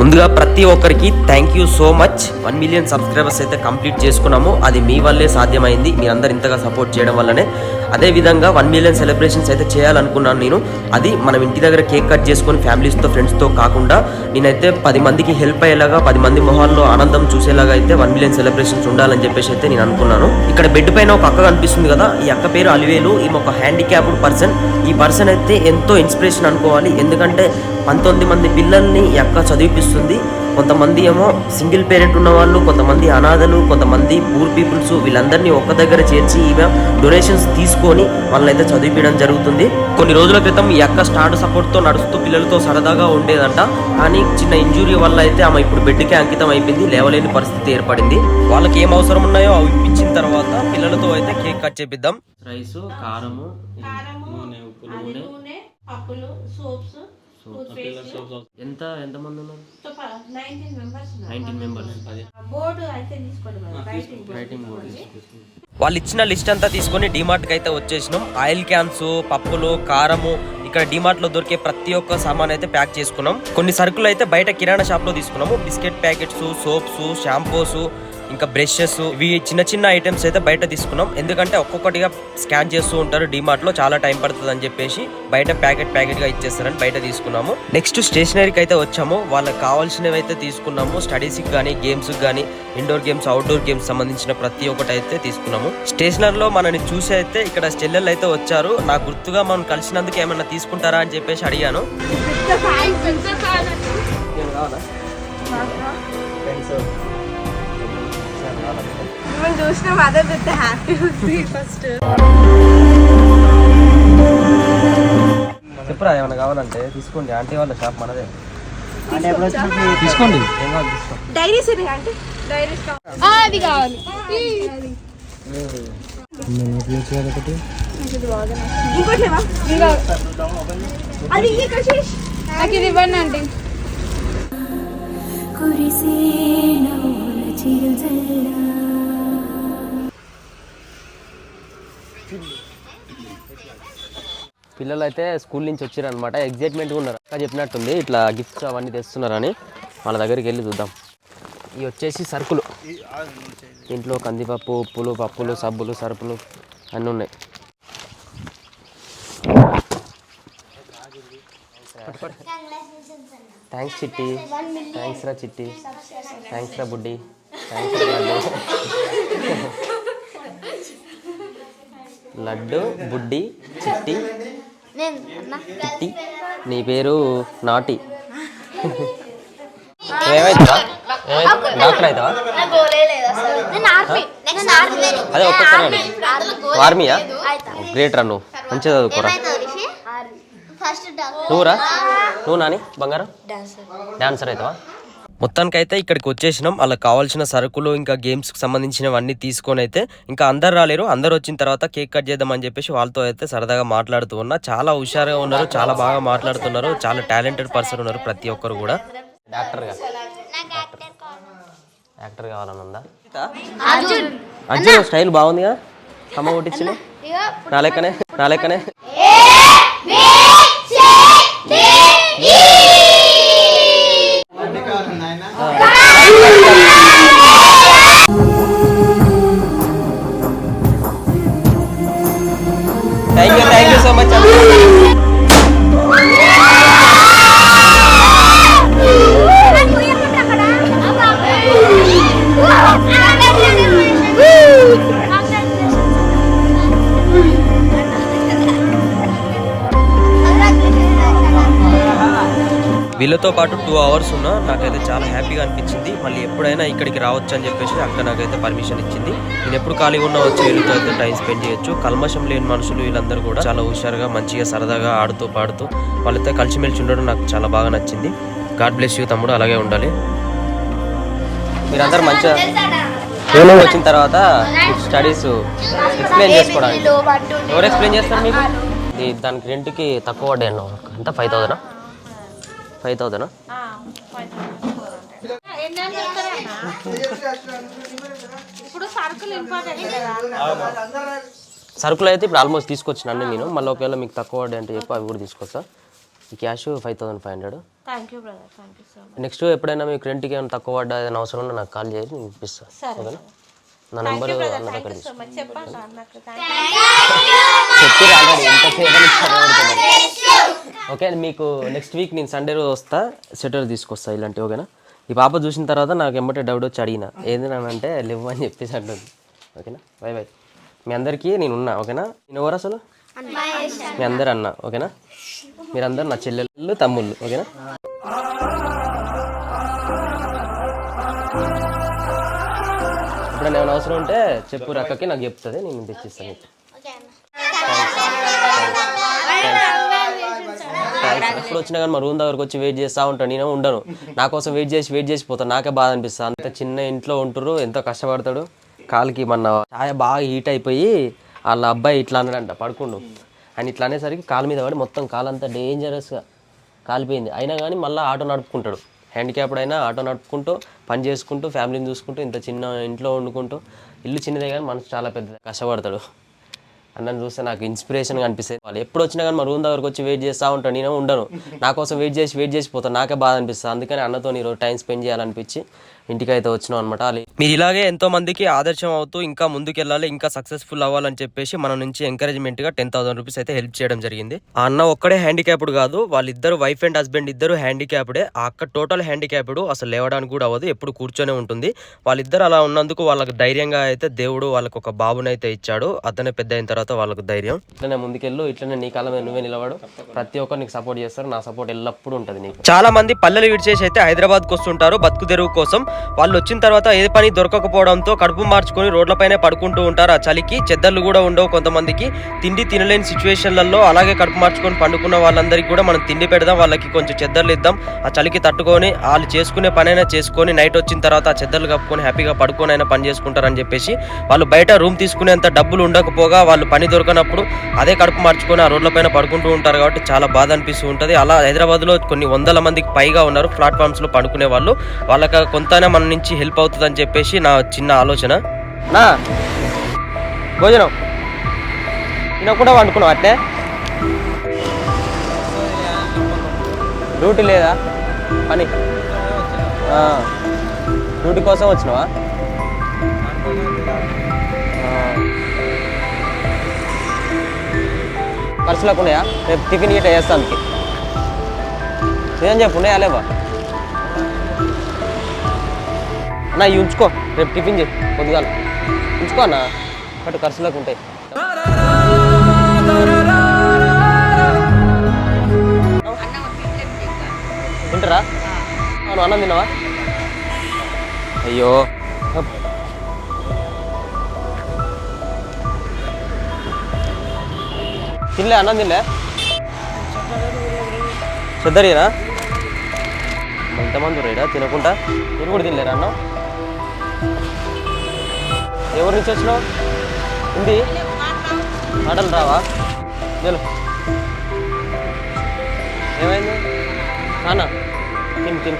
ముందుగా ప్రతి ఒక్కరికి thank you so much one million subscribers అయితే కంప్లీట్ చేసుకున్నాము. అది మీ వల్లే సాధ్యమైంది. మీరందరూ అందరు ఇంతగా సపోర్ట్ చేయడం వల్లనే. అదే విధంగా వన్ మిలియన్ సెలబ్రేషన్స్ అయితే చేయాలనుకున్నాను నేను. అది మనం ఇంటి దగ్గర కేక్ కట్ చేసుకొని ఫ్యామిలీస్తో ఫ్రెండ్స్తో కాకుండా నేనైతే పది మందికి హెల్ప్ అయ్యేలాగా పది మంది మొహాల్లో ఆనందం చూసేలాగా అయితే వన్ మిలియన్ సెలబ్రేషన్స్ ఉండాలని చెప్పేసి అయితే నేను అనుకున్నాను. ఇక్కడ బెడ్ పైన ఒక అక్క కనిపిస్తుంది కదా ఈ అక్క పేరు అలివేలు ఈమె ఒక హ్యాండిక్యాప్డ్ పర్సన్ ఈ పర్సన్ అయితే ఎంతో ఇన్స్పిరేషన్ అనుకోవాలి. ఎందుకంటే పంతొమ్మిది మంది పిల్లల్ని ఈ అక్క చదివిపిస్తుంది. కొంతమంది ఏమో సింగిల్ పేరెంట్ ఉన్న వాళ్ళు కొంతమంది అనాథలు కొంతమంది పూర్ పీపుల్స్ వీళ్ళందరినీ ఒక్క దగ్గర చేర్చి ఈమె డొనేషన్స్ తీసుకొని వాళ్ళనైతే చదివించడం జరుగుతుంది. కొన్ని రోజుల క్రితం ఈ అక్క స్టార్ట్ సపోర్ట్తో నడుస్తూ పిల్లలతో సరదాగా ఉండేదంట. కానీ చిన్న ఇంజురీ వల్ల అయితే ఆమె ఇప్పుడు బెడ్కే అంకితం అయిపోయింది లేవలేని పరిస్థితి ఏర్పడింది. వాళ్ళకి ఏం అవసరం ఉన్నాయో అవి ఇప్పించిన తర్వాత పిల్లలతో అయితే కేక్ కట్ చేపిద్దాం. రైస్ కారము నూనె పప్పులు సోప్స్ పేస్ట్ ఎంత ఎంత మంది ఉన్నారు? నైన్టీన్ మెంబర్స్ బోర్డు అయితే తీసుకోండి మేడం. రైటింగ్ రైటింగ్ బోర్డ్ వాళ్ళు ఇచ్చిన లిస్ట్ అంతా తీసుకొని డిమార్ట్కి అయితే వచ్చేసినాం. ఆయిల్ క్యాన్స్ పప్పులు కారము ఇక్కడ డిమార్ట్లో దొరికే ప్రతి ఒక్క సామాన్ అయితే ప్యాక్ చేసుకున్నాం. కొన్ని సరుకులు అయితే బయట కిరాణా షాప్లో తీసుకున్నాము. బిస్కెట్ ప్యాకెట్స్ సోప్స్ షాంపూస్ ఇంకా బ్రషెస్ ఇవి చిన్న చిన్న ఐటమ్స్ అయితే బయట తీసుకున్నాం. ఎందుకంటే ఒక్కొక్కటిగా స్కాన్ చేస్తూ ఉంటారు. డిమార్ట్లో చాలా టైం పడుతుంది అని చెప్పేసి బయట ప్యాకెట్ ప్యాకెట్గా ఇచ్చేస్తారని బయట తీసుకున్నాము. నెక్స్ట్ స్టేషనరీకి అయితే వచ్చాము. వాళ్ళకి కావాల్సినవి అయితే తీసుకున్నాము. స్టడీస్కి కానీ గేమ్స్ కానీ ఇండోర్ గేమ్స్ అవుట్డోర్ గేమ్స్ సంబంధించిన ప్రతి ఒక్కటి అయితే తీసుకున్నాము. స్టేషనర్లో మనని చూసి అయితే ఇక్కడ చెల్లెళ్ళు అయితే వచ్చారు. నా గుర్తుగా మనం కలిసినందుకు ఏమైనా తీసుకుంటారా అని చెప్పేసి అడిగాను. మనం చూసిన అదే పెద్ద హ్యాపీ ఉంది ఫస్ట్. చెప్పురా ఏమైనా కావాలంటే తీసుకోండి. ఆంటీ వాళ్ళ షాప్ మనదే. తీసుకోండి. ఏం కావాలి? తీసుకో. డైరీస్ అంటే డైరీస్ అది కావాలి. ఇంకోటి అది నాకు ఇది ఇవ్వండి అంటే పిల్లలు అయితే స్కూల్ నుంచి వచ్చారనమాట ఎగ్జైట్మెంట్గా ఉన్నారు. అక్క చెప్పినట్టుంది ఇట్లా గిఫ్ట్స్ అవన్నీ తెస్తున్నారని. వాళ్ళ దగ్గరికి వెళ్ళి చూద్దాం. ఇవి వచ్చేసి సరుకులు. ఇంట్లో కందిపప్పు ఉప్పులు పప్పులు సబ్బులు సరుపులు అన్నీ ఉన్నాయి. థ్యాంక్స్ చిట్టి. థ్యాంక్స్ రా చిట్టి. థ్యాంక్స్ రా బుడ్డి. థ్యాంక్స్ రా లడ్డు బుడ్డి చిట్టి. నీ పేరు నాటి. ఏమైతుందా డాక్టర్ అవుతావా? అదే ఆర్మీయా? గ్రేట్ రా నువ్వు. మంచిగా చదువుకోరా. నువ్వురా? నువ్వు నాని? బంగారం? డాన్సర్ అవుతావా? మొత్తానికైతే ఇక్కడికి వచ్చేసినాం. అలా కావాల్సిన సరుకులు ఇంకా గేమ్స్కి సంబంధించినవన్నీ తీసుకొని అయితే ఇంకా అందరు రాలేరు. అందరు వచ్చిన తర్వాత కేక్ కట్ చేద్దామని చెప్పేసి వాళ్ళతో అయితే సరదాగా మాట్లాడుతూ ఉన్నా. చాలా హుషారుగా ఉన్నారు. చాలా బాగా మాట్లాడుతున్నారు. చాలా టాలెంటెడ్ పర్సన్ ఉన్నారు ప్రతి ఒక్కరు కూడా. డాక్టర్గా యాక్టర్ కావాలని ఉందా? అర్జున్. స్టైల్ బాగుందిగా? కమ్మ కొట్టించిన నా లెక్కనే నా లెక్కనే. Thank you thank you so much వీళ్ళతో పాటు టూ అవర్స్ ఉన్నా నాకైతే చాలా హ్యాపీగా అనిపించింది. మళ్ళీ ఎప్పుడైనా ఇక్కడికి రావచ్చు అని చెప్పేసి అక్క నాకైతే పర్మిషన్ ఇచ్చింది. నేను ఎప్పుడు ఖాళీగా ఉన్నా వచ్చి వీళ్ళతో అయితే టైం స్పెండ్ చేయొచ్చు. కల్మషం లేని మనుషులు వీళ్ళందరూ కూడా చాలా హుషారుగా మంచిగా సరదాగా ఆడుతూ పాడుతూ వాళ్ళతో కలిసిమెలిసి ఉండడం నాకు చాలా బాగా నచ్చింది. గాడ్ బ్లెస్ యూ తమ్ముడు అలాగే ఉండాలి. మీరందరూ మంచిగా ఏమో. వచ్చిన తర్వాత స్టడీస్ ఎక్స్ప్లెయిన్ చేసుకోవడానికి. ఎవరు ఎక్స్ప్లెయిన్ చేస్తారు మీకు? ఇది దానికి రెంట్కి తక్కువ పడ్డాయి ఎంత ఫైవ్ థౌజండా ఫైవ్ థౌజండా ఇప్పుడు సరుకులు ఇంపార్టెంట్ కదా. సరుకులు అయితే ఇప్పుడు ఆల్మోస్ట్ తీసుకొచ్చిన అన్ని నేను. మళ్ళీ ఒకవేళ మీకు తక్కువ పడ్డాయి అంటే చెప్పి అవి కూడా తీసుకొస్తా. ఈ cash five thousand five hundred. Next ఎప్పుడైనా మీకు రెంట్కి ఏమైనా తక్కువ పడ్డా ఏదైనా అవసరం ఉన్నా నాకు కాల్ చేసి నేను ఇప్పిస్తాను ఓకేనా? నా నెంబర్ అన్న దగ్గర ఆల్రెడీ ఎంతసేపు. ఓకే మీకు నెక్స్ట్ వీక్ నేను సండే రోజు వస్తా సెటర్ తీసుకొస్తా ఇలాంటి ఓకేనా? ఈ పాప చూసిన తర్వాత నాకు ఎమ్మటే డౌట్ వచ్చి అడిగిన ఏంది అంటే లేవు అని చెప్పేసి అంటుంది. ఓకేనా? బై బై మీ అందరికీ నేను ఉన్నా ఓకేనా? నేను ఎవరు అసలు? మీ అందరు అన్న ఓకేనా? మీరందరు నా చెల్లెళ్ళు తమ్ముళ్ళు ఓకేనా? ఇప్పుడు ఏమైనా అవసరం ఉంటే చెప్పు రక్కకి నాకు చెప్తుంది నేను తెచ్చిస్తాను ఎప్పుడు వచ్చినా కానీ మా రూమ్ దగ్గరకు వచ్చి వెయిట్ చేస్తూ ఉంటాను నేను ఉండను. నా కోసం వెయిట్ చేసి వెయిట్ చేసి పోతాను నాకే బాధ అనిపిస్తుంది అంత చిన్న ఇంట్లో ఉంటురు ఎంతో కష్టపడతాడు. కాలుకి మన ఛాయ బాగా హీట్ అయిపోయి వాళ్ళ అబ్బాయి ఇట్లా అన్నాడంట పడుకుండు. ఆయన ఇట్లా అనేసరికి కాలు మీద పడి మొత్తం కాలంతా డేంజరస్గా కాలిపోయింది. అయినా కానీ మళ్ళీ ఆటో నడుపుకుంటాడు. హ్యాండిక్యాప్డ్ అయినా ఆటో నడుపుకుంటూ పని చేసుకుంటూ ఫ్యామిలీని చూసుకుంటూ ఇంత చిన్న ఇంట్లో వండుకుంటూ ఇల్లు చిన్నదే కానీ మనసు చాలా పెద్దది. కష్టపడతాడు. అన్నని చూస్తే నాకు ఇన్స్పిరేషన్గా అనిపిస్తుంది. వాళ్ళు ఎప్పుడు వచ్చినా కానీ మా రూమ్ దగ్గరకు వచ్చి వెయిట్ చేస్తూ ఉంటాను నేను ఉండను. నా కోసం వెయిట్ చేసి వెయిట్ చేసి పోతాను నాకే బాధ అనిపిస్తుంది. అందుకని అన్నతో ఈరోజు టైం స్పెండ్ చేయాలనిపించి ఇంటికి అయితే వచ్చినాం అనమాట మీరు ఇలాగే ఎంతో మందికి ఆదర్శం అవుతూ ఇంకా ముందుకెళ్ళాలి ఇంకా సక్సెస్ఫుల్ అవ్వాలని చెప్పేసి మన నుంచి ఎంకరేజ్మెంట్గా టెన్ థౌసండ్ రూపీస్ అయితే హెల్ప్ చేయడం జరిగింది. ఆ అన్న ఒక్కడే హ్యాండిక్యాప్డ్ కాదు వాళ్ళిద్దరు వైఫ్ అండ్ హస్బెండ్ ఇద్దరు హ్యాండిక్యాప్డే ఆ అక్క టోటల్ హ్యాండిక్యాప్డ్ అసలు లేవడానికి కూడా అవ్వదు ఎప్పుడు కూర్చొనే ఉంటుంది. వాళ్ళిద్దరు అలా ఉన్నందుకు వాళ్ళకి ధైర్యంగా అయితే దేవుడు వాళ్ళకి ఒక బాబునైతే ఇచ్చాడు. అతనే పెద్ద అయిన తర్వాత వాళ్ళకు ధైర్యం. ఇట్లనే ముందుకెళ్ళు ఇట్లనే నీ కాలం మీద నువ్వే నిలబడు. ప్రతి ఒక్కరు నీకు సపోర్ట్ చేస్తారు. నా సపోర్ట్ ఎల్లప్పుడూ ఉంటుంది నీకు. చాలా మంది పల్లెలు విడిచేసి అయితే హైదరాబాద్కి వస్తుంటారు బతుకు తెరువు కోసం. వాళ్ళు వచ్చిన తర్వాత ఏ పని దొరకకపోవడంతో కడుపు మార్చుకొని రోడ్లపైనే పడుకుంటూ ఉంటారు. ఆ చలికి చెద్దర్లు కూడా ఉండవు కొంతమందికి. తిండి తినలేని సిచ్యువేషన్లలో అలాగే కడుపు మార్చుకొని పండుకున్న వాళ్ళందరికీ కూడా మనం తిండి పెడదాం. వాళ్ళకి కొంచెం చెద్దర్లు ఇద్దాం. ఆ చలికి తట్టుకొని వాళ్ళు చేసుకునే పనైనా చేసుకొని నైట్ వచ్చిన తర్వాత ఆ చెద్దర్లు కప్పుకొని హ్యాపీగా పడుకొని అయినా పని చేసుకుంటారని చెప్పేసి వాళ్ళు బయట రూమ్ తీసుకునేంత డబ్బులు ఉండకపోగా వాళ్ళు పని దొరకనప్పుడు అదే కడుపు మార్చుకొని ఆ రోడ్లపైన పడుకుంటూ ఉంటారు కాబట్టి చాలా బాధ అనిపిస్తూ ఉంటుంది. అలా హైదరాబాద్లో కొన్ని వందల మందికి పైగా ఉన్నారు ప్లాట్ఫామ్స్లో పడుకునే వాళ్ళు. వాళ్ళకి కొంతనే మన నుంచి హెల్ప్ అవుతుందని చెప్పేసి నా చిన్న ఆలోచన. నా భోజనం. నేను కూడా వండుకున్నావు అట్లే? డ్యూటీ లేదా? పని. డ్యూటీ కోసం వచ్చినావా? ఖర్చులకు ఉన్నాయా రేపు టిఫిన్ గిట్ట చేస్తాను. నేను చెప్పు ఉన్నాయా లేవా? అన్న ఇవి ఉంచుకో. రేపు టిఫిన్ చేయి పొద్దుగాల. ఉంచుకో అన్న. అటు ఖర్చులకు ఉంటాయి. తింటారా? అవును అన్నం తిన్నావా? అయ్యో. తినలే అన్నం తినలే? చెద్దరియనా ఎంతమంది రేడా తినకుండా? నేను కూడా తినలేరా అన్నం? ఎవరి నుంచి వచ్చినావు? ఉంది? ఆటలు రావా? నేను ఏమైంది? అన్న తిని తిని.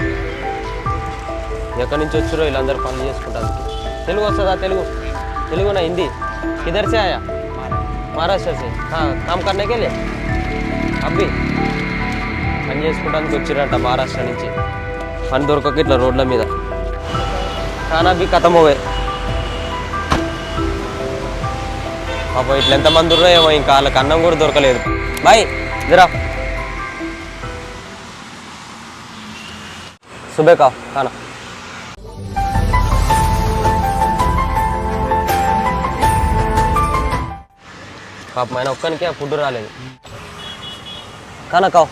ఎక్కడి నుంచి వచ్చారో వీళ్ళందరూ పనులు చేసుకుంటారు తెలుగు వస్తుందా తెలుగు? తెలుగునా హిందీ? కిదర్సే ఆయా? आया महाराष्ट्र से हाँ काम करने के लिए అబ్బి పని చేసుకోవడానికి వచ్చిరంట మహారాష్ట్ర నుంచి పని దొరకక ఇట్లా రోడ్ల మీద ఖానా బి ఖతం పోవే పాపం ఇట్లా ఎంతమంది ఉన్నారో ఏమో ఇంకా వాళ్ళకి అన్నం కూడా దొరకలేదు బాయ్ జరా సుబే కా పాపం ఆయన ఒక్కనికే ఫుడ్ రాలేదు. కనకావు. కావు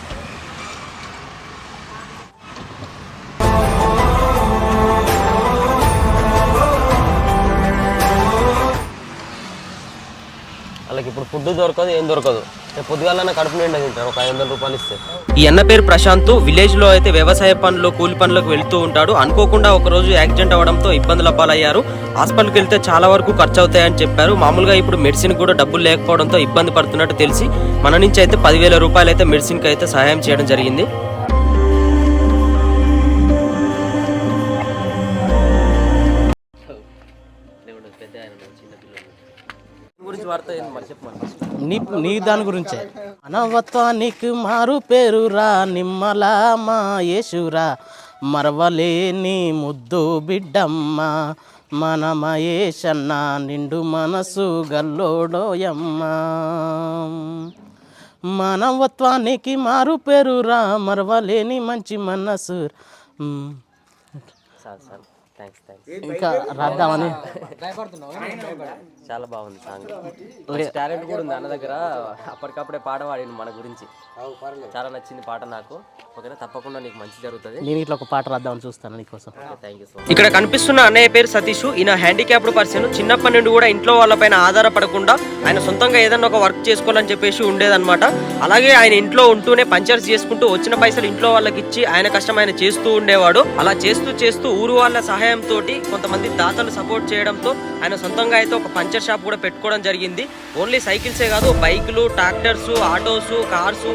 వాళ్ళకి ఇప్పుడు ఫుడ్ దొరకదు ఏం దొరకదు. పొద్దుగాలన్నా కడుపు నిండా తింటారు ఒక ఐదు వందల రూపాయలు ఇస్తే. ఈ అన్న పేరు ప్రశాంత్. విలేజ్లో అయితే వ్యవసాయ పనులు కూలి పనులకు వెళ్తూ ఉంటాడు. అనుకోకుండా ఒక రోజు యాక్సిడెంట్ అవడంతో ఇబ్బందుల పాలయ్యారు. హాస్పిటల్కి వెళ్తే చాలా వరకు ఖర్చు అవుతాయని చెప్పారు. మామూలుగా ఇప్పుడు మెడిసిన్ కూడా డబ్బులు లేకపోవడంతో ఇబ్బంది పడుతున్నట్టు తెలిసి మన నుంచి అయితే పదివేల రూపాయలు అయితే మెడిసిన్కి అయితే సహాయం చేయడం జరిగింది. గురించి వార్త మరి? చెప్పమని నీ నీ దాని గురించే. అనవత్వానికి మారు పేరురా నిమ్మల మా యేసురా. మరవలేని ముద్దు బిడ్డమ్మ మన మహేషన్న నిండు మనసు గల్లోడోయమ్మ. మానవత్వానికి మారు పేరురా మరవలేని మంచి మనసు. Sir sir. థ్యాంక్స్ థ్యాంక్స్ ఇంకా రాద్దామని. చాలా బాగుంది సాంగ్. టాలెంట్ కూడా ఉంది అన్న దగ్గర. అప్పటికప్పుడే పాట పాడిండు మన గురించి. చాలా నచ్చింది పాట నాకు. ఓకేనా? తప్పకుండా నీకు మంచి జరుగుతుంది. నేను ఇట్లా ఒక పాట రాద్దామని చూస్తాను నీకోసం. థ్యాంక్ యూ సో ఇక్కడ కనిపిస్తున్న అన్నయ్య పేరు సతీష్. ఈయన హ్యాండిక్యాప్డ్ పర్సన్ చిన్నప్పటి నుండి కూడా ఇంట్లో వాళ్ళపైన ఆధారపడకుండా ఆయన సొంతంగా ఏదైనా ఒక వర్క్ చేసుకోవాలని చెప్పేసి ఉండేదన్నమాట. అలాగే ఆయన ఇంట్లో ఉంటూనే పంచర్స్ చేసుకుంటూ వచ్చిన పైసలు ఇంట్లో వాళ్ళకి ఇచ్చి ఆయన కష్టం ఆయన చేస్తూ ఉండేవాడు. అలా చేస్తూ చేస్తూ ఊరు వాళ్ళ సహాయంతో కొంతమంది దాతలు సపోర్ట్ చేయడంతో ఆయన సొంతంగా అయితే ఒక పంచర్ షాప్ కూడా పెట్టుకోవడం జరిగింది. ఓన్లీ సైకిల్సే కాదు బైకులు ట్రాక్టర్స్ ఆటోస్ కార్స్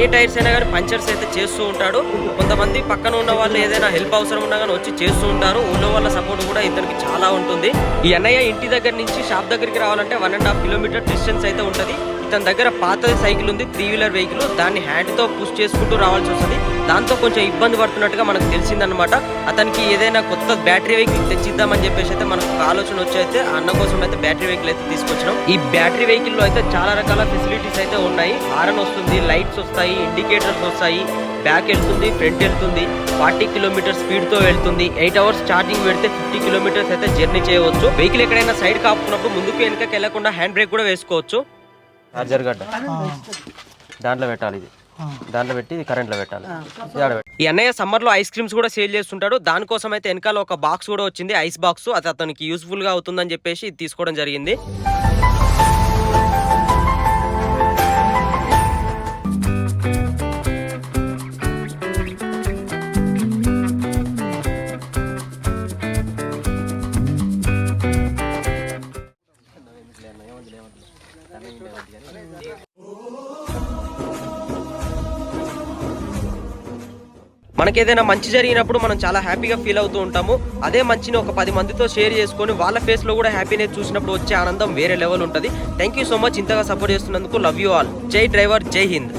ఏ టైర్స్ అయినా కానీ పంచర్స్ అయితే చేస్తూ ఉంటాడు. కొంతమంది పక్కన ఉన్న వాళ్ళు ఏదైనా హెల్ప్ అవసరం ఉన్నా కానీ వచ్చి చేస్తూ ఉంటారు. ఊళ్ళో వాళ్ళ సపోర్ట్ కూడా ఇతనికి చాలా ఉంటుంది. ఈ అన్నయ్య ఇంటి దగ్గర నుంచి షాప్ దగ్గరికి రావాలంటే one and half kilometre distance అయితే ఉంటుంది. ఇతని దగ్గర పాతది సైకిల్ ఉంది త్రీ వీలర్ వెహికల్ దాన్ని హ్యాండ్తో పుష్ చేసుకుంటూ రావాల్సి వస్తుంది. దాంతో కొంచెం ఇబ్బంది పడుతున్నట్టుగా మనకు తెలిసిందనమాట అతనికి ఏదైనా కొత్త బ్యాటరీ వెహికల్ తెచ్చిద్దామని చెప్పేసి అయితే మనకు ఆలోచన వచ్చి అయితే అన్న కోసం అయితే బ్యాటరీ వెహికల్ అయితే తీసుకొచ్చినాం. ఈ బ్యాటరీ వెహికల్లో అయితే చాలా రకాల ఫెసిలిటీస్ అయితే ఉన్నాయి. హారన్ వస్తుంది లైట్స్ వస్తాయి ఇండికేటర్స్ వస్తాయి. బ్యాక్ వెళ్తుంది ఫ్రంట్ వెళ్తుంది. ఫార్టీ కిలోమీటర్ స్పీడ్తో వెళ్తుంది. ఎయిట్ అవర్స్ ఛార్జింగ్ పెడితే ఫిఫ్టీ కిలోమీటర్స్ అయితే జర్నీ చేయవచ్చు. వెహికల్ ఎక్కడైనా సైడ్ కాపుకున్నప్పుడు ముందుకు వెనుకకి వెళ్ళకుండా హ్యాండ్ బ్రేక్ కూడా వేసుకోవచ్చు. చార్జర్ గడ్డ. దాంట్లో పెట్టాలి ఇది. దాంట్లో పెట్టి కరెంట్లో పెట్టాలి. ఈ అన్నయ్య సమ్మర్లో ఐస్ క్రీమ్స్ కూడా సేల్ చేస్తుంటాడు. దానికోసం అయితే వెనకాల ఒక బాక్స్ కూడా వచ్చింది. Ice box. అది అతనికి యూస్ఫుల్గా అవుతుందని చెప్పేసి ఇది తీసుకోవడం జరిగింది. మనకి ఏదైనా మంచి జరిగినప్పుడు మనం చాలా హ్యాపీగా ఫీల్ అవుతూ ఉంటాము. అదే మంచిని ఒక పది మందితో షేర్ చేసుకొని వాళ్ళ ఫేస్లో కూడా హ్యాపీనెస్ చూసినప్పుడు వచ్చే ఆనందం వేరే లెవెల్ ఉంటుంది. థ్యాంక్ యూ సో మచ్ ఇంతగా సపోర్ట్ చేస్తున్నందుకు లవ్ యూ ఆల్. జై డ్రైవర్ జై హింద్.